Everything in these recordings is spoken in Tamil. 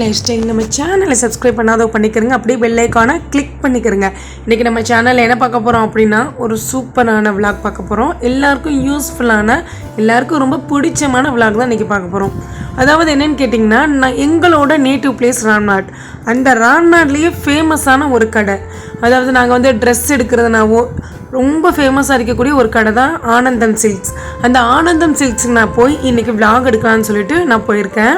லைஃப் ஸ்டைல் நம்ம சேனலை சப்ஸ்கிரைப் பண்ணாதோ பண்ணிக்கிறங்க அப்படியே பெல்லைக்கான கிளிக் பண்ணிக்கிறங்க இன்றைக்கி நம்ம சேனலில் என்ன பார்க்க போகிறோம் அப்படின்னா ஒரு சூப்பரான விளாக் பார்க்க போகிறோம் எல்லாருக்கும் யூஸ்ஃபுல்லான எல்லாருக்கும் ரொம்ப பிடிச்சமான விளாக் தான் இன்றைக்கி பார்க்க போகிறோம் அதாவது என்னென்னு கேட்டிங்கன்னா நான் எங்களோட நேட்டிவ் பிளேஸ் ராம்நாட் அந்த ராம்நாட்லேயே ஃபேமஸான ஒரு கடை. அதாவது நாங்கள் வந்து ட்ரெஸ் எடுக்கிறதுனாவோ ரொம்ப ஃபேமஸாக இருக்கக்கூடிய ஒரு கடை தான் ஆனந்தம் சில்க்ஸ் அந்த ஆனந்தம் சில்க்ஸ் நான் போய் இன்றைக்கி விளாக் எடுக்கலான்னு சொல்லிட்டு நான் போயிருக்கேன்.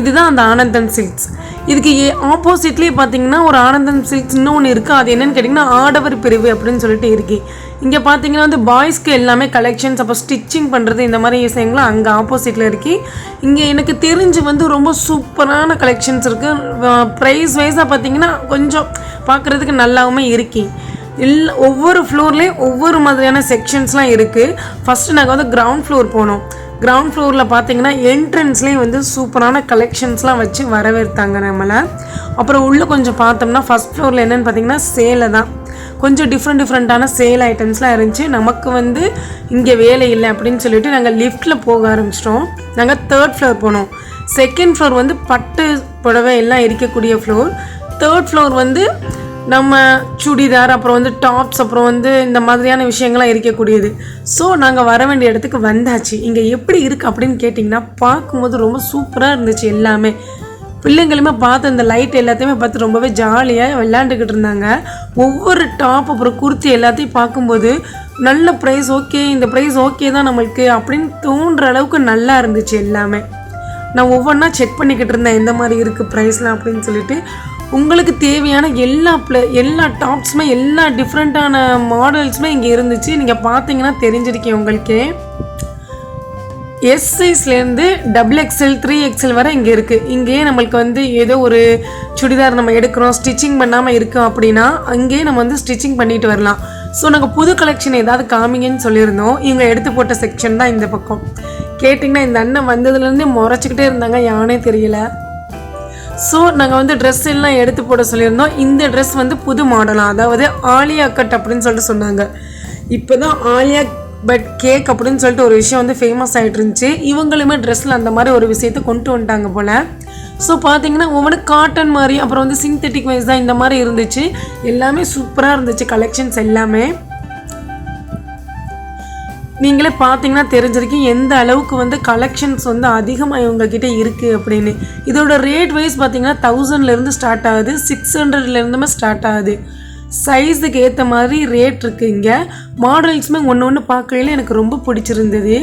இதுதான் அந்த ஆனந்தம் சில்க்ஸ் இதுக்கு ஏ ஆப்போசிட்லேயே பார்த்தீங்கன்னா ஒரு ஆனந்தம் சில்க்ஸ் இன்னொன்று இருக்குது அது என்னென்னு கேட்டிங்கன்னா ஆடவர் பிரிவு அப்படின்னு சொல்லிட்டு இருக்கு. இங்கே பார்த்தீங்கன்னா வந்து பாய்ஸ்க்கு எல்லாமே கலெக்ஷன்ஸ் அப்போ ஸ்டிச்சிங் பண்ணுறது இந்த மாதிரி விஷயங்களும் அங்கே ஆப்போசிட்டில் இருக்கு. இங்கே எனக்கு தெரிஞ்சு வந்து ரொம்ப சூப்பரான கலெக்ஷன்ஸ் இருக்குது ப்ரைஸ் வைஸாக பார்த்தீங்கன்னா கொஞ்சம் பார்க்குறதுக்கு நல்லாவுமே இருக்குது இல்லை ஒவ்வொரு ஃப்ளோர்லேயும் ஒவ்வொரு மாதிரியான செக்ஷன்ஸ்லாம் இருக்குது ஃபஸ்ட்டு நாங்கள் வந்து கிரவுண்ட் ஃப்ளோர் போனோம். கிரவுண்ட் ஃப்ளோரில் பார்த்தீங்கன்னா என்ட்ரன்ஸ்லேயும் வந்து சூப்பரான கலெக்ஷன்ஸ்லாம் வச்சு வரவேற்றாங்க நம்மளை. அப்புறம் உள்ளே கொஞ்சம் பார்த்தோம்னா ஃபஸ்ட் ஃப்ளோரில் என்னென்னு பார்த்தீங்கன்னா சேலை தான். கொஞ்சம் டிஃப்ரெண்ட் டிஃப்ரெண்ட்டான சேல் ஐட்டம்ஸ்லாம் இருந்துச்சு. நமக்கு வந்து இங்கே வேலை இல்லை அப்படின்னு சொல்லிட்டு நாங்கள் லிஃப்ட்டில் போக ஆரம்பிச்சிட்டோம். நாங்கள் தேர்ட் ஃப்ளோர் போனோம். செகண்ட் ஃப்ளோர் வந்து பட்டு புடவை எல்லாம் இருக்கக்கூடிய ஃப்ளோர் தேர்ட் ஃப்ளோர் வந்து நம்ம சுடிதார் அப்புறம் வந்து டாப்ஸ் அப்புறம் வந்து இந்த மாதிரியான விஷயங்கள்லாம் இருக்கக்கூடியது. ஸோ நாங்கள் வர வேண்டிய இடத்துக்கு வந்தாச்சு. இங்கே எப்படி இருக்குது அப்படின்னு கேட்டிங்கன்னா பார்க்கும்போது ரொம்ப சூப்பராக இருந்துச்சு எல்லாமே. பிள்ளைங்களுமே பார்த்து இந்த லைட் எல்லாத்தையுமே பார்த்து ரொம்பவே ஜாலியாக விளையாண்டுக்கிட்டு இருந்தாங்க. ஒவ்வொரு டாப் அப்புறம் குர்த்தி எல்லாத்தையும் பார்க்கும்போது நல்ல ப்ரைஸ் ஓகே இந்த ப்ரைஸ் ஓகே தான் நம்மளுக்கு அப்படின்னு தோன்ற அளவுக்கு நல்லா இருந்துச்சு எல்லாமே. நான் ஒவ்வொன்றா செக் பண்ணிக்கிட்டு இருந்தேன் எந்த மாதிரி இருக்குது ப்ரைஸ்லாம் அப்படின்னு சொல்லிட்டு. உங்களுக்கு தேவையான எல்லா ப்ள எல்லா டாப்ஸுமே எல்லா டிஃப்ரெண்ட்டான மாடல்ஸுமே இங்கே இருந்துச்சு. நீங்கள் பார்த்தீங்கன்னா தெரிஞ்சிருக்கேன் உங்களுக்கே. எஸ் சைஸ்லேருந்து டபுள் எக்ஸ்எல் த்ரீ எக்ஸ்எல் வரை இங்கே இருக்குது இங்கேயே நம்மளுக்கு வந்து ஏதோ ஒரு சுடிதார் நம்ம எடுக்கிறோம் ஸ்டிச்சிங் பண்ணாமல் இருக்கோம் அப்படின்னா அங்கேயே நம்ம வந்து ஸ்டிச்சிங் பண்ணிட்டு வரலாம். ஸோ நாங்கள் புது கலெக்ஷன் ஏதாவது காமிங்கன்னு சொல்லியிருந்தோம். இவங்க எடுத்து போட்ட செக்ஷன் தான் இந்த பக்கம். கேட்டிங்கன்னா இந்த அண்ணன் வந்ததுலேருந்தே முறைச்சிக்கிட்டே இருந்தாங்க. யானே தெரியல. ஸோ நாங்கள் வந்து ட்ரெஸ் எல்லாம் எடுத்து போட சொல்லியிருந்தோம். இந்த ட்ரெஸ் வந்து புது மாடலாக அதாவது ஆலியா கட் அப்படின்னு சொல்லிட்டு சொன்னாங்க. இப்போ தான் ஆலியா பட் கேக் அப்படின்னு சொல்லிட்டு ஒரு விஷயம் வந்து ஃபேமஸ் ஆகிட்டு இருந்துச்சு. இவங்களுமே ட்ரெஸ்ஸில் அந்த மாதிரி ஒரு விஷயத்த கொண்டு வந்துட்டாங்க போல். ஸோ பார்த்தீங்கன்னா ஒவ்வொரு காட்டன் மாதிரி அப்புறம் வந்து சிந்தட்டிக் வைஸ் தான் இந்த மாதிரி இருந்துச்சு. எல்லாமே சூப்பராக இருந்துச்சு கலெக்ஷன்ஸ் எல்லாமே. நீங்களே பார்த்தீங்கன்னா தெரிஞ்சிருக்கீங்க எந்த அளவுக்கு வந்து கலெக்ஷன்ஸ் வந்து அதிகமாக இவங்கக்கிட்ட இருக்குது அப்படின்னு. இதோட ரேட் வைஸ் பார்த்தீங்கன்னா தௌசண்ட்லேருந்து ஸ்டார்ட் ஆகுது சிக்ஸ் ஹண்ட்ரட்லேருந்துமே ஸ்டார்ட் ஆகுது. சைஸுக்கு ஏற்ற மாதிரி ரேட் இருக்குது இங்கே. மாடல்ஸுமே ஒன்று ஒன்று பார்க்கையில் எனக்கு ரொம்ப பிடிச்சிருந்தது.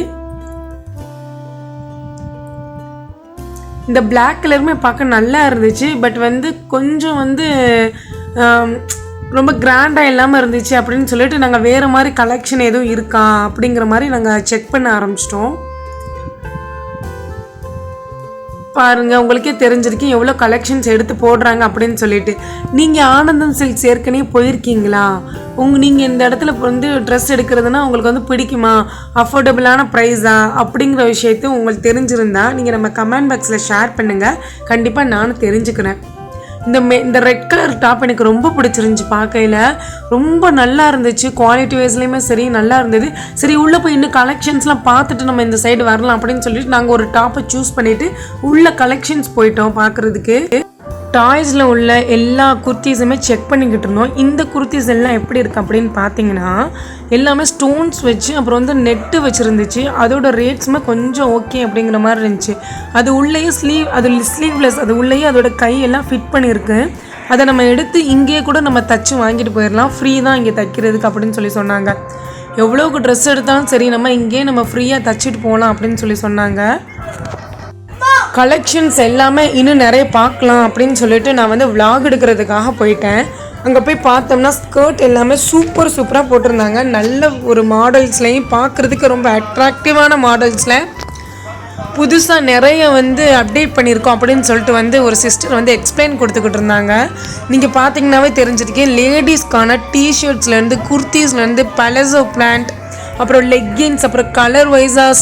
இந்த பிளாக் கலருமே பார்க்க நல்லா இருந்துச்சு பட் வந்து கொஞ்சம் வந்து ரொம்ப கிராண்டாக இல்லாமல் இருந்துச்சு அப்படின்னு சொல்லிட்டு நாங்கள் வேறு மாதிரி கலெக்ஷன் எதுவும் இருக்கா அப்படிங்கிற மாதிரி நாங்கள் செக் பண்ண ஆரம்பிச்சிட்டோம். பாருங்கள் உங்களுக்கே தெரிஞ்சிருக்கு எவ்வளோ கலெக்ஷன்ஸ் எடுத்து போடுறாங்க அப்படின்னு சொல்லிட்டு. நீங்கள் ஆனந்தம் சில்க்ஸ் ஏற்கனவே போயிருக்கீங்களா? உங்க நீங்கள் இந்த இடத்துல வந்து ட்ரெஸ் எடுக்கிறதுனா உங்களுக்கு வந்து பிடிக்குமா? அஃபோர்டபுளான ப்ரைஸா அப்படிங்கிற விஷயத்தையும் உங்களுக்கு தெரிஞ்சிருந்தா நீங்கள் நம்ம கமெண்ட் பாக்ஸில் ஷேர் பண்ணுங்கள் கண்டிப்பாக நானும் தெரிஞ்சுக்கிறேன். இந்த மே இந்த ரெட் கலர் டாப் எனக்கு ரொம்ப பிடிச்சிருந்துச்சி பார்க்கையில. ரொம்ப நல்லா இருந்துச்சு. குவாலிட்டி வைஸ்லேயுமே சரி நல்லா இருந்தது. சரி உள்ளே போய் இன்னும் கலெக்ஷன்ஸ்லாம் பார்த்துட்டு நம்ம இந்த சைடு வரலாம் அப்படின்னு சொல்லிட்டு நாங்கள் ஒரு டாப்பை சூஸ் பண்ணிவிட்டு உள்ள கலெக்ஷன்ஸ் போயிட்டோம் பார்க்குறதுக்கு. டாய்ஸில் உள்ள எல்லா குர்த்திஸுமே செக் பண்ணிக்கிட்டு இருந்தோம். இந்த குர்த்திஸ் எல்லாம் எப்படி இருக்குது அப்படின்னு பார்த்தீங்கன்னா எல்லாமே ஸ்டோன்ஸ் வச்சு அப்புறம் வந்து நெட்டு வச்சுருந்துச்சு. அதோட ரேட்ஸுமே கொஞ்சம் ஓகே அப்படிங்கிற மாதிரி இருந்துச்சு. அது உள்ளேயே ஸ்லீவ் அது ஸ்லீவ்லெஸ் அது உள்ளேயே அதோட கையெல்லாம் ஃபிட் பண்ணியிருக்கு. அதை நம்ம எடுத்து இங்கேயே கூட நம்ம தச்சு வாங்கிட்டு போயிடலாம். ஃப்ரீ தான் இங்கே தைக்கிறதுக்கு அப்படின்னு சொல்லி சொன்னாங்க. எவ்வளோக்கு ட்ரெஸ் எடுத்தாலும் சரி நம்ம இங்கேயே நம்ம ஃப்ரீயாக தச்சுட்டு போகலாம் அப்படின்னு சொல்லி சொன்னாங்க. கலெக்ஷன்ஸ் எல்லாமே இன்னும் நிறைய பார்க்கலாம் அப்படின்னு சொல்லிட்டு நான் வந்து vlog எடுக்கிறதுக்காக போயிட்டேன். அங்கே போய் பார்த்தோம்னா ஸ்கர்ட் எல்லாமே சூப்பர் சூப்பராக போட்டிருந்தாங்க. நல்ல ஒரு மாடல்ஸ்லையும் பார்க்குறதுக்கு ரொம்ப அட்ராக்டிவான மாடல்ஸில் புதுசாக நிறைய வந்து அப்டேட் பண்ணியிருக்கோம் அப்படின்னு சொல்லிட்டு வந்து ஒரு சிஸ்டர் வந்து எக்ஸ்பிளைன் கொடுத்துக்கிட்டு இருந்தாங்க. நீங்கள் பார்த்தீங்கன்னாவே தெரிஞ்சிருக்கேன் லேடிஸ்க்கான டிஷர்ட்ஸ்லேருந்து குர்த்திஸ்லேருந்து பலசோ பிளான்ட் அப்புறம் லெக்கின்ஸ் அப்புறம் கலர் வைஸாக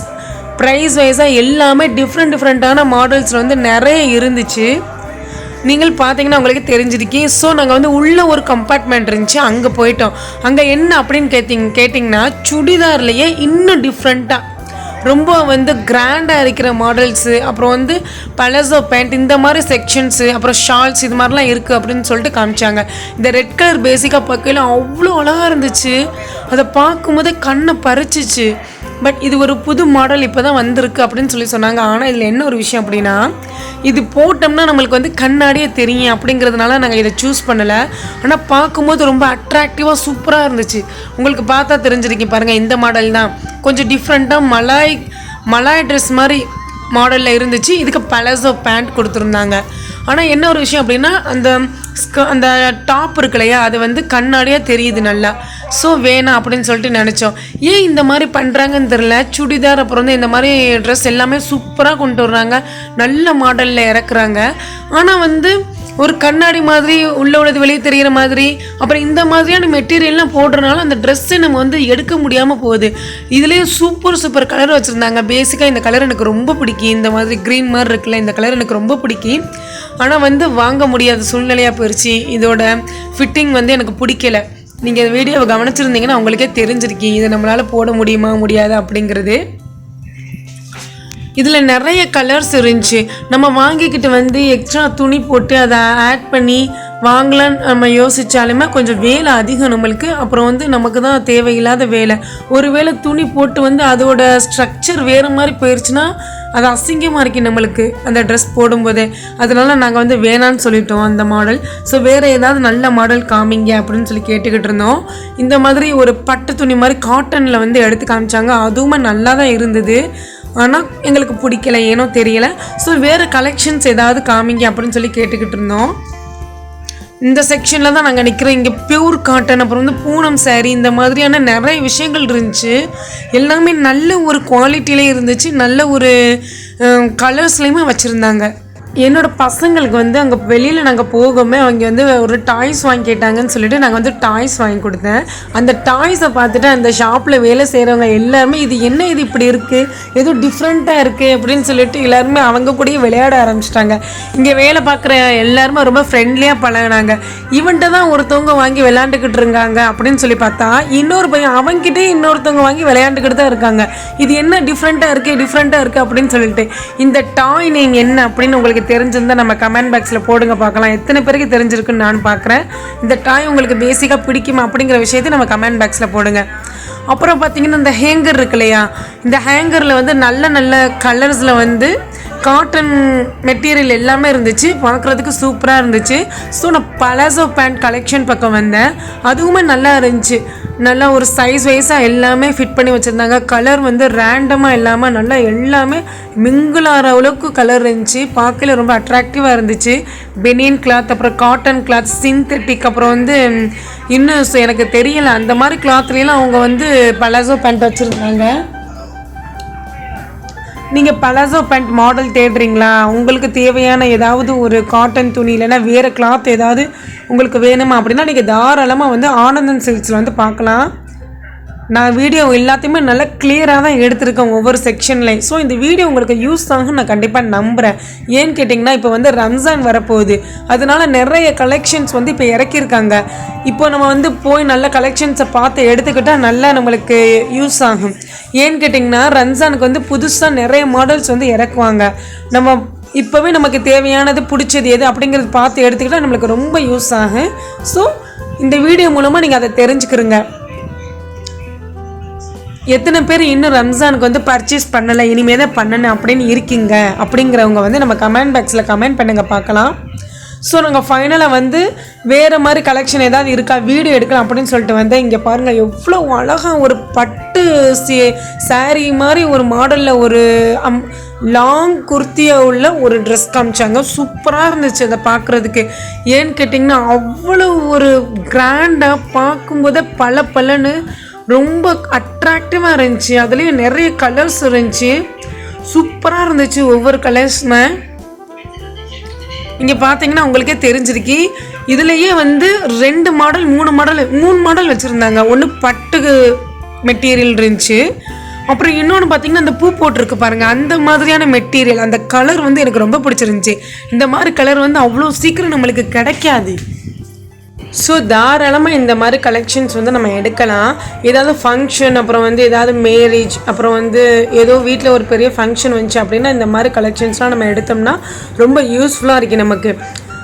ப்ரைஸ் வைஸாக எல்லாமே டிஃப்ரெண்ட் டிஃப்ரெண்ட்டான மாடல்ஸில் வந்து நிறைய இருந்துச்சு. நீங்கள் பார்த்தீங்கன்னா உங்களுக்கு தெரிஞ்சிருக்கீங்க. ஸோ நாங்கள் வந்து உள்ள ஒரு கம்பார்ட்மெண்ட் இருந்துச்சு. அங்கே போயிட்டோம். அங்கே என்ன அப்படின்னு கேட்டிங் கேட்டிங்கன்னா சுடிதார்லேயே இன்னும் டிஃப்ரெண்ட்டாக ரொம்ப வந்து கிராண்டாக இருக்கிற மாடல்ஸு அப்புறம் வந்து பலசோ பேண்ட் இந்த மாதிரி செக்ஷன்ஸு அப்புறம் ஷால்ஸ் இது மாதிரிலாம் இருக்குது அப்படின்னு சொல்லிட்டு காமிச்சாங்க. இந்த ரெட் கலர் பேசிக்காக பார்க்கையில அவ்வளோ அழகாக இருந்துச்சு. அதை பார்க்கும்போதே கண்ணை பறிச்சிச்சு. பட் இது ஒரு புது மாடல் இப்போ தான் வந்திருக்கு அப்படின்னு சொல்லி சொன்னாங்க. ஆனால் இதில் என்ன ஒரு விஷயம் அப்படின்னா இது போட்டோம்னா நம்மளுக்கு வந்து கண்ணாடியே தெரியும் அப்படிங்கிறதுனால நாங்கள் இதை சூஸ் பண்ணலை. ஆனால் பார்க்கும்போது ரொம்ப அட்ராக்டிவாக சூப்பராக இருந்துச்சு. உங்களுக்கு பார்த்தா தெரிஞ்சிருக்கீங்க பாருங்கள் இந்த மாடல் தான். கொஞ்சம் டிஃப்ரெண்ட்டாக மலாய் மலாய் ட்ரெஸ் மாதிரி மாடலில் இருந்துச்சு. இதுக்கு பலசோ பேண்ட் கொடுத்துருந்தாங்க. ஆனால் என்ன ஒரு விஷயம் அப்படின்னா அந்த ஸ்க- அந்த டாப் இருக்கு இல்லையா அது வந்து கண்ணாடியாக தெரியுது நல்லா. ஸோ வேணாம் அப்படின்னு சொல்லிட்டு நினச்சோம். ஏன் இந்த மாதிரி பண்ணுறாங்கன்னு தெரில சுடிதார் அப்புறம் வந்து இந்த மாதிரி ட்ரெஸ் எல்லாமே சூப்பராக கொண்டு வர்றாங்க. நல்ல மாடலில் இறக்குறாங்க. ஆனால் வந்து ஒரு கண்ணாடி மாதிரி உள்ள உள்ளது வெளியே தெரிகிற மாதிரி அப்புறம் இந்த மாதிரியான மெட்டீரியல்லாம் போடுறனால அந்த ட்ரெஸ்ஸை நம்ம வந்து எடுக்க முடியாமல் போகுது. இதுலேயும் சூப்பர் சூப்பர் கலர் வச்சுருந்தாங்க. பேசிக்காக இந்த கலர் எனக்கு ரொம்ப பிடிக்கும். இந்த மாதிரி க்ரீன் மாதிரி இருக்குல்ல இந்த கலர் எனக்கு ரொம்ப பிடிக்கும். ஆனால் வந்து வாங்க முடியாத சூழ்நிலையாக போயிடுச்சு இதோட ஃபிட்டிங் வந்து எனக்கு பிடிக்கல. நீங்கள் வீடியோவை கவனிச்சிருந்தீங்கன்னா உங்களுக்கே தெரிஞ்சிருக்கீங்க இதை நம்மளால் போட முடியுமா முடியாது அப்படிங்கிறது. இதில் நிறைய கலர்ஸ் இருந்துச்சு. நம்ம வாங்கிக்கிட்டு வந்து எக்ஸ்ட்ரா துணி போட்டு அதை ஆட் பண்ணி வாங்கலான்னு நம்ம யோசித்தாலுமே கொஞ்சம் வேலை அதிகம் நம்மளுக்கு. அப்புறம் வந்து நமக்கு தான் தேவையில்லாத வேலை. ஒருவேளை துணி போட்டு வந்து அதோட ஸ்ட்ரக்சர் வேறு மாதிரி போயிடுச்சுன்னா அது அசிங்கமாக இருக்கு நம்மளுக்கு. அந்த ட்ரெஸ் போடும்போதே. அதனால நாங்கள் வந்து வேணான்னு சொல்லிட்டோம் அந்த மாடல் ஸோ வேறு ஏதாவது நல்ல மாடல் காமிங்க அப்படின்னு சொல்லி கேட்டுக்கிட்டு இருந்தோம். இந்த மாதிரி ஒரு பட்டு துணி மாதிரி காட்டனில் வந்து எடுத்து காமிச்சாங்க. அதுவுமே நல்லா தான் இருந்தது. ஆனால் எங்களுக்கு பிடிக்கல ஏனோ தெரியலை. ஸோ வேறு கலெக்ஷன்ஸ் ஏதாவது காமிங்க அப்படின்னு சொல்லி கேட்டுக்கிட்டு இருந்தோம். இந்த செக்ஷனில் தான் நாங்கள் நிற்கிறோம் இங்கே பியூர் காட்டன் அப்புறம் வந்து பூனம் சேரீ இந்த மாதிரியான நிறைய விஷயங்கள் இருந்துச்சு. எல்லாமே நல்ல ஒரு குவாலிட்டியிலே இருந்துச்சு. நல்ல ஒரு கலர்ஸ்லேயுமே வச்சுருந்தாங்க. என்னோட பசங்களுக்கு வந்து அங்கே வெளியில் நாங்கள் போகமே அவங்க வந்து ஒரு டாய்ஸ் வாங்கி கேட்டாங்கன்னு சொல்லிட்டு நாங்கள் வந்து டாய்ஸ் வாங்கி கொடுத்தேன். அந்த டாய்ஸை பார்த்துட்டு அந்த ஷாப்பில் வேலை செய்கிறவங்க எல்லாருமே இது என்ன இது இப்படி இருக்குது ஏதோ டிஃப்ரெண்ட்டாக இருக்குது அப்படின்னு சொல்லிட்டு எல்லாருமே அவங்க கூடயே விளையாட ஆரம்பிச்சிட்டாங்க. இங்கே வேலை பார்க்குற எல்லாருமே ரொம்ப ஃப்ரெண்ட்லியாக பழகுனாங்க. இவன்ட்ட தான் ஒருத்தவங்க வாங்கி விளையாண்டுக்கிட்டு இருக்காங்க அப்படின்னு சொல்லி பார்த்தா இன்னொரு பையன் அவங்ககிட்டே இன்னொருத்தவங்க வாங்கி விளையாண்டுக்கிட்டு தான் இருக்காங்க. இது என்ன டிஃப்ரெண்ட்டாக இருக்குது டிஃப்ரெண்ட்டாக இருக்குது அப்படின்னு சொல்லிட்டு இந்த டாய் நேம் என்ன அப்படின்னு உங்களுக்கு தெரிஞ்சிருந்தா நம்ம கமெண்ட் பாக்ஸில் போடுங்க பார்க்கலாம். எத்தனை பேருக்கு தெரிஞ்சிருக்குன்னு நான் பார்க்குறேன். இந்த டாய் உங்களுக்கு பேசிக்காக பிடிக்குமா அப்படிங்கிற விஷயத்தை நம்ம கமெண்ட் பாக்ஸில் போடுங்க. அப்புறம் பார்த்தீங்கன்னா இந்த ஹேங்கர் இருக்கு இல்லையா? இந்த ஹேங்கரில் வந்து நல்ல நல்ல கலர்ஸில் வந்து காட்டன் மெட்டீரியல் எல்லாமே இருந்துச்சு. பார்க்குறதுக்கு சூப்பராக இருந்துச்சு. ஸோ நான் பலாசோ பேண்ட் கலெக்ஷன் பக்கம் வந்தேன். அதுவுமே நல்லா இருந்துச்சு. நல்லா ஒரு சைஸ் வைஸாக எல்லாமே ஃபிட் பண்ணி வச்சுருந்தாங்க. கலர் வந்து ரேண்டமாக இல்லாமல் நல்லா எல்லாமே மிங்கிள் ஆகிற அளவுக்கு கலர் இருந்துச்சு. பார்க்கல ரொம்ப அட்ராக்டிவாக இருந்துச்சு. பெனியன் கிளாத் அப்புறம் காட்டன் கிளாத் சிந்தட்டிக் அப்புறம் வந்து இன்னும் எனக்கு தெரியலை. அந்த மாதிரி கிளாத்லாம் அவங்க வந்து பலாசோ பேண்ட் வச்சுருந்தாங்க. நீங்கள் பலாசோ பேண்ட் மாடல் தேடுறீங்களா? உங்களுக்கு தேவையான ஏதாவது ஒரு காட்டன் துணி இல்லைன்னா வேறு கிளாத் ஏதாவது உங்களுக்கு வேணுமா அப்படின்னா நீங்கள் தாராளமாக வந்து ஆனந்தன் சில்க்ஸில் வந்து பார்க்கலாம். நான் வீடியோ எல்லாத்தையுமே நல்லா கிளியராக தான் எடுத்திருக்கேன் ஒவ்வொரு செக்ஷன்லையும் ஸோ இந்த வீடியோ உங்களுக்கு யூஸ் ஆகும் நான் கண்டிப்பாக நம்புகிறேன் ஏன்னு கேட்டிங்கன்னா இப்போ வந்து ரம்ஜான் வரப்போகுது. அதனால நிறைய கலெக்ஷன்ஸ் வந்து இப்போ இறக்கியிருக்காங்க. இப்போ நம்ம வந்து போய் நல்ல கலெக்ஷன்ஸை பார்த்து எடுத்துக்கிட்டால் நல்லா நம்மளுக்கு யூஸ் ஆகும். ஏன்னு கேட்டிங்கன்னா ரம்ஜானுக்கு வந்து புதுசாக நிறைய மாடல்ஸ் வந்து இறக்குவாங்க. நம்ம இப்போவே நமக்கு தேவையானது பிடிச்சது எது அப்படிங்கிறது பார்த்து எடுத்துக்கிட்டால் நம்மளுக்கு ரொம்ப யூஸ் ஆகும். ஸோ இந்த வீடியோ மூலமாக நீங்கள் அதை தெரிஞ்சுக்கிறீங்க எத்தனை பேர் இன்னும் ரம்ஜானுக்கு வந்து பர்ச்சேஸ் பண்ணலை இனிமேல் தான் பண்ணணும் அப்படின்னு இருக்கீங்க? அப்படிங்கிறவங்க வந்து நம்ம கமெண்ட் பாக்ஸில் கமெண்ட் பண்ணுங்க பார்க்கலாம். ஸோ நாங்கள் ஃபைனலாக வந்து வேறு மாதிரி கலெக்ஷன் ஏதாவது இருக்கா? வீடியோ எடுக்கலாம் அப்படின்னு சொல்லிட்டு வந்து இங்கே பாருங்கள் எவ்வளோ அழகாக ஒரு பட்டு சே சாரீ மாதிரி ஒரு மாடலில் ஒரு அம் லாங் குர்த்தியாக உள்ள ஒரு ட்ரெஸ் காமிச்சாங்க. சூப்பராக இருந்துச்சு அதை பார்க்குறதுக்கு. ஏன்னு கேட்டிங்கன்னா அவ்வளோ ஒரு கிராண்டாக பார்க்கும்போதே பல பலன்னு ரொம்ப அட்ராக்டிவாக இருந்துச்சு. அதுலேயும் நிறைய கலர்ஸ் இருந்துச்சு. சூப்பராக இருந்துச்சு ஒவ்வொரு கலர்ஸுமே இங்கே பார்த்தீங்கன்னா உங்களுக்கே தெரிஞ்சிருக்கு. இதுலேயே வந்து ரெண்டு மாடல் மூணு மாடல் மூணு மாடல் வச்சுருந்தாங்க. ஒன்று பட்டு மெட்டீரியல் இருந்துச்சு. அப்புறம் இன்னொன்று பார்த்தீங்கன்னா அந்த பூ போட்டிருக்கு பாருங்கள் அந்த மாதிரியான மெட்டீரியல் அந்த கலர் வந்து எனக்கு ரொம்ப பிடிச்சிருந்துச்சி. இந்த மாதிரி கலர் வந்து அவ்வளோ சீக்கிரம் நம்மளுக்கு கிடைக்காது. ஸோ தாராளமாக இந்த மாதிரி கலெக்ஷன்ஸ் வந்து நம்ம எடுக்கலாம். ஏதாவது ஃபங்க்ஷன் அப்புறம் வந்து ஏதாவது மேரேஜ் அப்புறம் வந்து ஏதோ வீட்டில் ஒரு பெரிய ஃபங்க்ஷன் வந்துச்சு அப்படின்னா இந்த மாதிரி கலெக்ஷன்ஸ்லாம் நம்ம எடுத்தோம்னா ரொம்ப யூஸ்ஃபுல்லாக இருக்குது நமக்கு.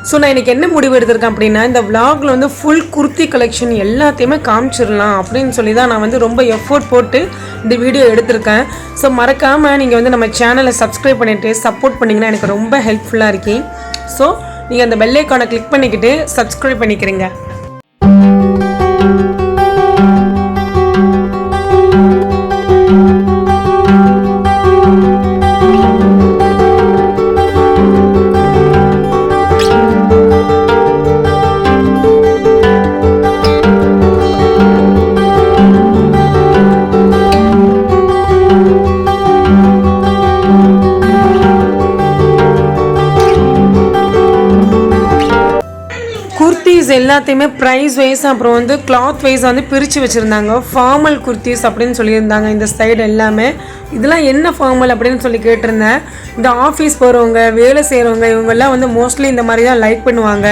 ஸோ நான் எனக்கு என்ன முடிவு எடுத்திருக்கேன் அப்படின்னா இந்த vlogல வந்து ஃபுல் குர்த்தி கலெக்ஷன் எல்லாத்தையுமே காமிச்சிடலாம் அப்படின்னு சொல்லி தான் நான் வந்து ரொம்ப எஃபோர்ட் போட்டு இந்த வீடியோ எடுத்திருக்கேன். ஸோ மறக்காமல் நீங்கள் வந்து நம்ம சேனலை சப்ஸ்கிரைப் பண்ணிவிட்டு சப்போர்ட் பண்ணிங்கன்னா எனக்கு ரொம்ப ஹெல்ப்ஃபுல்லாக இருக்கி ஸோ நீங்கள் அந்த பெல் கிளிக் பண்ணிக்கிட்டு சப்ஸ்கிரைப் பண்ணிக்கிறீங்க. எல்லாத்தையுமே ப்ரைஸ் வைஸ் அப்புறம் வந்து கிளாத் வைஸ் வந்து பிரித்து வச்சுருந்தாங்க. ஃபார்மல் குர்த்திஸ் அப்படின்னு சொல்லியிருந்தாங்க இந்த சைடு எல்லாமே. இதெல்லாம் என்ன ஃபார்மல் அப்படின்னு சொல்லி கேட்டிருந்தேன். இந்த ஆஃபீஸ் போகிறவங்க வேலை செய்கிறவங்க இவங்கெல்லாம் வந்து மோஸ்ட்லி இந்த மாதிரி தான் லைக் பண்ணுவாங்க.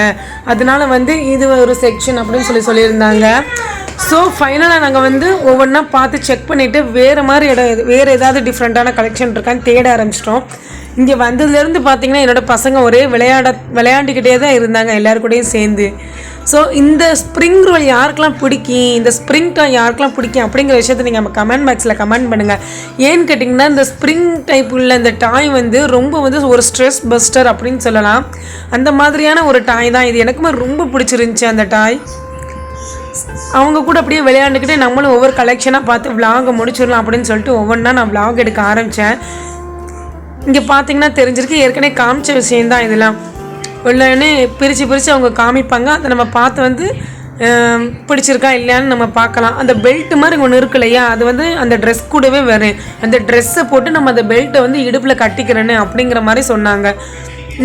அதனால வந்து இது ஒரு செக்ஷன் அப்படின்னு சொல்லி சொல்லியிருந்தாங்க. ஸோ ஃபைனலாக நாங்கள் வந்து ஒவ்வொன்றா பார்த்து செக் பண்ணிவிட்டு வேறு மாதிரி இடம் வேறு ஏதாவது டிஃப்ரெண்ட்டான கலெக்ஷன் இருக்கான்னு தேட ஆரம்பிச்சிட்டோம். இங்கே வந்ததுலேருந்து பார்த்தீங்கன்னா என்னோடய பசங்க ஒரே விளையாட விளையாண்டுக்கிட்டே தான் இருந்தாங்க. எல்லாருக்கூடையும் சேர்ந்து. ஸோ இந்த ஸ்ப்ரிங் ரோல் யாருக்கெல்லாம் பிடிக்கும்? இந்த ஸ்ப்ரிங் டாய் யாருக்கெல்லாம் பிடிக்கும்? அப்படிங்கிற விஷயத்தை நீங்கள் நம்ம கமெண்ட் பாக்ஸில் கமெண்ட் பண்ணுங்கள் ஏன்னு கேட்டிங்கன்னா இந்த ஸ்ப்ரிங் டைப் உள்ள இந்த டாய் வந்து ரொம்ப வந்து ஒரு ஸ்ட்ரெஸ் பஸ்டர் அப்படின்னு சொல்லலாம். அந்த மாதிரியான ஒரு டாய் தான் இது. எனக்குமே ரொம்ப பிடிச்சிருந்துச்சி அந்த டாய் அவங்க கூட அப்படியே விளையாண்டுக்கிட்டே நம்மளும் ஒவ்வொரு கலெக்ஷனாக பார்த்து விலாகை முடிச்சிடலாம் அப்படின்னு சொல்லிட்டு ஒவ்வொன்றா நான் விலாக் எடுக்க ஆரம்பித்தேன் இங்கே பார்த்தீங்கன்னா தெரிஞ்சிருக்கு. ஏற்கனவே காமிச்ச விஷயந்தான் இதெல்லாம். உள்ளன்னு பிரித்து பிரித்து அவங்க காமிப்பாங்க. அதை நம்ம பார்த்து வந்து பிடிச்சிருக்கா இல்லையான்னு நம்ம பார்க்கலாம். அந்த பெல்ட் மாதிரி ஒன்று இருக்கு இல்லையா? அது வந்து அந்த ட்ரெஸ் கூடவே வரும் அந்த ட்ரெஸ்ஸை போட்டு நம்ம அந்த பெல்ட்டை வந்து இடுப்பில் கட்டிக்கிறேன்னு அப்படிங்கிற மாதிரி சொன்னாங்க.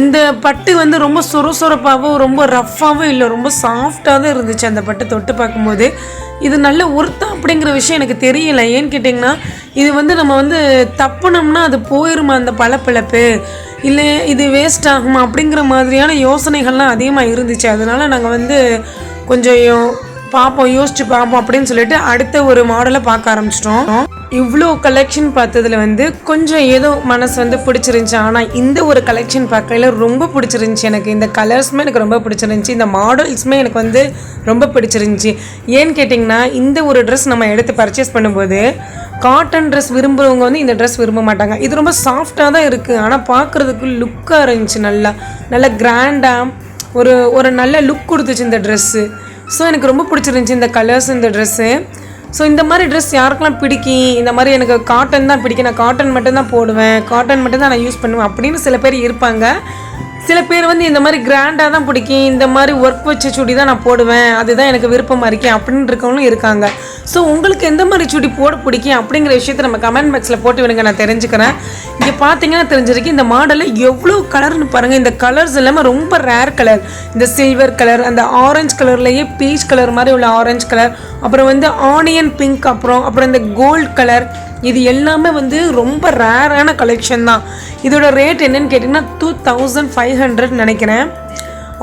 இந்த பட்டு வந்து ரொம்ப சுறுசுறுப்பாகவும் ரொம்ப ரஃப்பாகவும் இல்லை. ரொம்ப சாஃப்டாக தான் இருந்துச்சு அந்த பட்டு தொட்டு பார்க்கும்போது. இது நல்ல ஒர்த்தா அப்படிங்கிற விஷயம் எனக்கு தெரியல. ஏன்னு கேட்டிங்கன்னா இது வந்து நம்ம வந்து தப்புனோம்னா அது போயிருமா அந்த பளபளப்பு? இல்லை இது வேஸ்ட் ஆகுமா அப்படிங்கிற மாதிரியான யோசனைகள்லாம் அதிகமாக இருந்துச்சு. அதனால் நாங்கள் வந்து கொஞ்சம் யோ- பார்ப்போம் யோசிச்சு பார்ப்போம் அப்படின்னு சொல்லிட்டு அடுத்த ஒரு மாடலை பார்க்க ஆரம்பிச்சிட்டோம். இவ்வளோ கலெக்ஷன் பார்த்ததுல வந்து கொஞ்சம் ஏதோ மனசு வந்து பிடிச்சிருந்துச்சு. ஆனால் இந்த ஒரு கலெக்ஷன் பார்க்கையில் ரொம்ப பிடிச்சிருந்துச்சி எனக்கு. இந்த கலர்ஸுமே எனக்கு ரொம்ப பிடிச்சிருந்துச்சி. இந்த மாடல்ஸுமே எனக்கு வந்து ரொம்ப பிடிச்சிருந்துச்சி. ஏன்னு கேட்டிங்கன்னா இந்த ஒரு ட்ரெஸ் நம்ம எடுத்து பர்ச்சேஸ் பண்ணும்போது காட்டன் ட்ரெஸ் விரும்புகிறவங்க வந்து இந்த ட்ரெஸ் விரும்ப மாட்டாங்க. இது ரொம்ப சாஃப்டாக தான் இருக்குது ஆனால் பார்க்குறதுக்கு லுக்காக இருந்துச்சு நல்லா. நல்ல கிராண்டாக ஒரு ஒரு நல்ல லுக் கொடுத்துச்சு இந்த ட்ரெஸ்ஸு ஸோ எனக்கு ரொம்ப பிடிச்சிருந்துச்சி இந்த கலர்ஸ் இந்த ட்ரெஸ்ஸு ஸோ இந்த மாதிரி ட்ரெஸ் யாருக்கெல்லாம் பிடிக்கும்? இந்த மாதிரி எனக்கு காட்டன் தான் பிடிக்கும். நான் காட்டன் மட்டும்தான் போடுவேன். காட்டன் மட்டும்தான் நான் யூஸ் பண்ணுவேன் அப்படின்னு சில பேர் இருப்பாங்க. சில பேர் வந்து இந்த மாதிரி கிராண்டாக தான் பிடிக்கும். இந்த மாதிரி ஒர்க் வச்ச சுடி தான் நான் போடுவேன். அதுதான் எனக்கு விருப்பமாக இருக்கேன் அப்படின்னு இருக்கவங்களும் இருக்காங்க. ஸோ உங்களுக்கு எந்த மாதிரி சுடி போட பிடிக்கும் அப்படிங்கிற விஷயத்த நம்ம கமெண்ட் பாக்ஸில் போட்டு விடுங்க. நான் தெரிஞ்சுக்கிறேன். இங்கே பார்த்தீங்கன்னா தெரிஞ்சிருக்கு இந்த மாடலில் எவ்வளோ கலர்னு பாருங்கள் இந்த கலர்ஸ் எல்லாமே ரொம்ப ரேர் கலர் இந்த சில்வர் கலர் அந்த ஆரஞ்சு கலர்லேயே பீச் கலர் மாதிரி உள்ள ஆரஞ்சு கலர் அப்புறம் வந்து ஆனியன் பிங்க் அப்புறம் அப்புறம் இந்த கோல்ட் கலர் இது எல்லாமே வந்து ரொம்ப ரேரான கலெக்ஷன் தான். இதோட ரேட் என்னன்னு கேட்டிங்கன்னா டூ தௌசண்ட் ஃபைவ் ஹண்ட்ரட் நினைக்கிறேன்.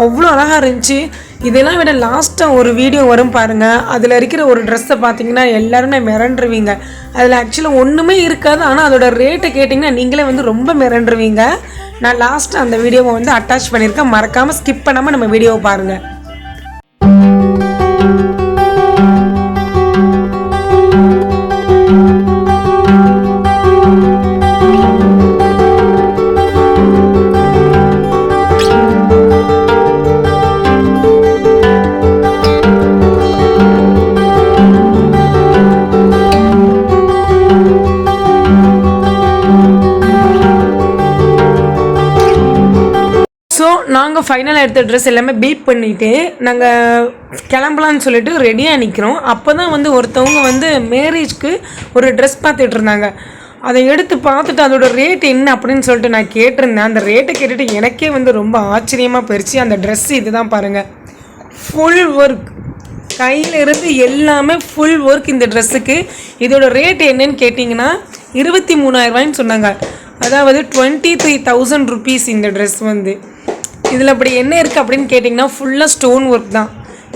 அவ்வளோ அழகாக இருந்துச்சு. இதெல்லாம் விட லாஸ்ட்டாக ஒரு வீடியோ வரும் பாருங்கள் அதில் இருக்கிற ஒரு ட்ரெஸ்ஸை பார்த்தீங்கன்னா எல்லாருமே மிரண்டுருவீங்க. அதில் ஆக்சுவலாக ஒன்றுமே இருக்காது. ஆனால் அதோட ரேட்டை கேட்டிங்கன்னா நீங்களே வந்து ரொம்ப மிரண்டுருவீங்க. நான் லாஸ்ட்டாக அந்த வீடியோவை வந்து அட்டாச் பண்ணியிருக்கேன். மறக்காமல் ஸ்கிப் பண்ணாமல் நம்ம வீடியோவை பாருங்கள் ஃபைனலாக எடுத்த ட்ரெஸ் எல்லாமே பீப் பண்ணிவிட்டு நாங்கள் கிளம்பலான்னு சொல்லிட்டு ரெடியாக நிற்கிறோம் அப்போ தான் வந்து ஒருத்தவங்க வந்து மேரேஜ்க்கு ஒரு ட்ரெஸ் பார்த்துட்டு இருந்தாங்க. அதை எடுத்து பார்த்துட்டு அதோட ரேட் என்ன அப்படின்னு சொல்லிட்டு நான் கேட்டிருந்தேன். அந்த ரேட்டை கேட்டுட்டு எனக்கே வந்து ரொம்ப ஆச்சரியமாக போயிடுச்சு அந்த ட்ரெஸ் இதுதான் பாருங்கள் ஃபுல் ஒர்க் கையிலிருந்து எல்லாமே ஃபுல் ஒர்க் இந்த ட்ரெஸ்ஸுக்கு இதோட ரேட் என்னன்னு கேட்டிங்கன்னா இருபத்தி மூணாயிரரூவாய்ன்னு சொன்னாங்க. அதாவது டுவெண்ட்டி த்ரீ தௌசண்ட் ருபீஸ் இந்த ட்ரெஸ் வந்து. இதில் அப்படி என்ன இருக்குது அப்படின்னு கேட்டிங்கன்னா ஃபுல்லாக ஸ்டோன் ஒர்க் தான்.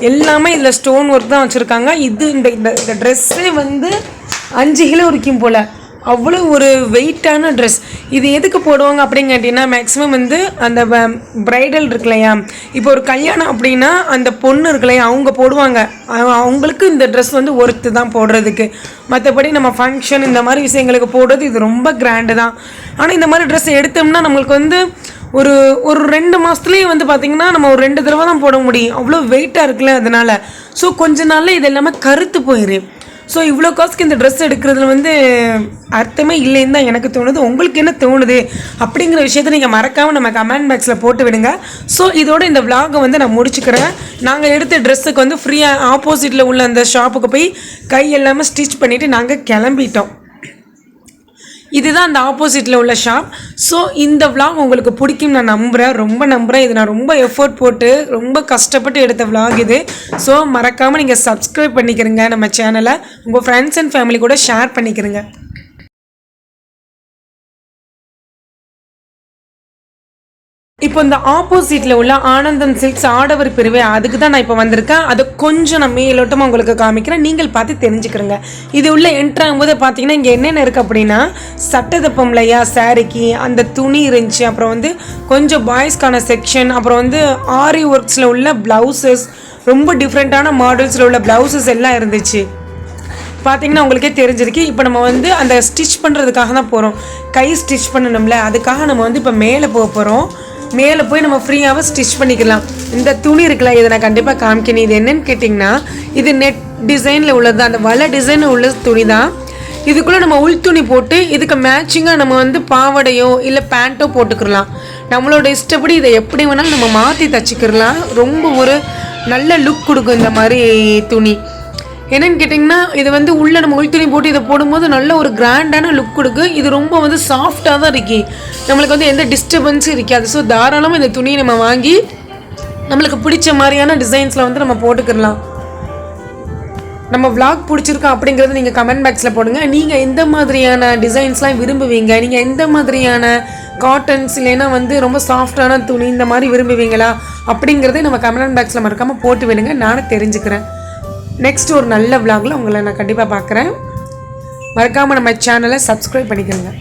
எல்லாமே இதில் ஸ்டோன் ஒர்க் தான் வச்சுருக்காங்க. இது இந்த இந்த இந்த ட்ரெஸ்ஸே வந்து அஞ்சு கிலோ இருக்கும் போல். அவ்வளோ ஒரு வெயிட்டான ட்ரெஸ் இது எதுக்கு போடுவாங்க அப்படின்னு கேட்டிங்கன்னா மேக்ஸிமம் வந்து அந்த ப்ரைடல் இருக்கு இல்லையா? இப்போ ஒரு கல்யாணம் அப்படின்னா அந்த பொண்ணு இருக்கு இல்லையா அவங்க போடுவாங்க. அவங்களுக்கு இந்த ட்ரெஸ் வந்து ஒர்த்து தான் போடுறதுக்கு. மற்றபடி நம்ம ஃபங்க்ஷன் இந்த மாதிரி விஷயங்களுக்கு போடுறது இது ரொம்ப கிராண்டு தான். ஆனால் இந்த மாதிரி ட்ரெஸ் எடுத்தோம்னா நம்மளுக்கு வந்து ஒரு ஒரு ரெண்டு மாதத்துலேயே வந்து பார்த்திங்கன்னா நம்ம ஒரு ரெண்டு தடவை தான் போட முடியும். அவ்வளோ வெயிட்டாக இருக்குல்ல அதனால். ஸோ கொஞ்ச நாளில் இது எல்லாமே கருத்து போயிரு. ஸோ இவ்வளோ காசுக்கு இந்த ட்ரெஸ் எடுக்கிறதுல வந்து அர்த்தமே இல்லைன்னு தான் எனக்கு தோணுது. உங்களுக்கு என்ன தோணுது அப்படிங்கிற விஷயத்த நீங்கள் மறக்காமல் நம்ம கமெண்ட் பாக்ஸில் போட்டு விடுங்க. ஸோ இதோட இந்த vlog-அ வந்து நான் முடிச்சுக்கிறேன். நாங்கள் எடுத்த ட்ரெஸ்ஸுக்கு வந்து ஃப்ரீயாக ஆப்போசிட்டில் உள்ள அந்த ஷாப்புக்கு போய் கை எல்லாமே ஸ்டிச் பண்ணிவிட்டு நாங்கள் கிளம்பிட்டோம். இதுதான் அந்த ஆப்போசிட்டில் உள்ள ஷாப் ஸோ இந்த விலாக் உங்களுக்கு பிடிக்கும் நான் நம்புகிறேன் ரொம்ப நம்புகிறேன் இது நான் ரொம்ப எஃபோர்ட் போட்டு ரொம்ப கஷ்டப்பட்டு எடுத்த விலாக் இது. ஸோ மறக்காமல் நீங்கள் சப்ஸ்கிரைப் பண்ணிக்கிறங்க நம்ம சேனலை உங்கள் ஃப்ரெண்ட்ஸ் அண்ட் ஃபேமிலி கூட ஷேர் பண்ணிக்கிறங்க. இப்போ இந்த ஆப்போசிட்டில் உள்ள ஆனந்தம் சில்க்ஸ் ஆடவர் பிரிவு அதுக்கு தான் நான் இப்போ வந்திருக்கேன். அதை கொஞ்சம் நான் மேலோட்டமாக உங்களுக்கு காமிக்கிறேன். நீங்கள் பார்த்து தெரிஞ்சுக்கிறோங்க. இது உள்ள என்ட்ரு ஆகும்போது பார்த்தீங்கன்னா இங்கே என்னென்ன இருக்குது அப்படின்னா சட்டதப்பம் இல்லையா சாரிக்கு அந்த துணி இருந்துச்சு. அப்புறம் வந்து கொஞ்சம் பாய்ஸ்க்கான செக்ஷன் அப்புறம் வந்து ஆரி ஒர்க்ஸில் உள்ள ப்ளவுசஸ் ரொம்ப டிஃப்ரெண்ட்டான மாடல்ஸில் உள்ள ப்ளவுசஸ் எல்லாம் இருந்துச்சு. பார்த்தீங்கன்னா உங்களுக்கே தெரிஞ்சிருக்கு. இப்போ நம்ம வந்து அந்த ஸ்டிச் பண்ணுறதுக்காக தான் போகிறோம் கை ஸ்டிச் பண்ணணும்ல அதுக்காக நம்ம வந்து இப்போ மேலே போக போகிறோம் மேலே போய் நம்ம ஃப்ரீயாகவே ஸ்டிச் பண்ணிக்கலாம். இந்த துணி இருக்குல்ல இதை நான் கண்டிப்பாக காமிக்கணும் இது என்னன்னு கேட்டிங்கன்னா இது நெட் டிசைனில் உள்ளது தான். அந்த வலை டிசைனில் உள்ள துணி தான். இதுக்குள்ளே நம்ம உள் துணி போட்டு இதுக்கு மேட்சிங்காக நம்ம வந்து பாவாடையோ இல்லை பேண்ட்டோ போட்டுக்கிறலாம் நம்மளோட இஷ்டப்படி இதை எப்படி வேணாலும் நம்ம மாற்றி தச்சுக்கிறலாம் ரொம்ப ஒரு நல்ல லுக் கொடுக்கும் இந்த மாதிரி துணி. என்னன்னு கேட்டிங்கன்னா இது வந்து உள்ளே நம்ம உள்துணி போட்டு இதை போடும்போது நல்ல ஒரு கிராண்டான லுக் கொடுக்கு. இது ரொம்ப வந்து சாஃப்டாக தான் இருக்கு. நம்மளுக்கு வந்து எந்த டிஸ்டர்பன்ஸும் இருக்காது. ஸோ தாராளமாக இந்த துணியை நம்ம வாங்கி நம்மளுக்கு பிடிச்ச மாதிரியான டிசைன்ஸில் வந்து நம்ம போட்டுக்கிடலாம். நம்ம விளாக் பிடிச்சிருக்கோம் அப்படிங்கிறது நீங்கள் கமெண்ட் பாக்ஸில் போடுங்க. நீங்கள் எந்த மாதிரியான டிசைன்ஸ்லாம் விரும்புவீங்க? நீங்கள் எந்த மாதிரியான காட்டன்ஸ் இல்லைன்னா வந்து ரொம்ப சாஃப்டான துணி இந்த மாதிரி விரும்புவீங்களா? அப்படிங்கிறதே நம்ம கமெண்ட் பாக்ஸில் மறக்காமல் போட்டு விடுங்க. நானும் தெரிஞ்சுக்கிறேன். நெக்ஸ்ட் ஒரு நல்ல விலாகில் உங்களை நான் கண்டிப்பாக பார்க்குறேன். மறக்காமல் நம்ம சேனலை சப்ஸ்கிரைப் பண்ணிக்கோங்க.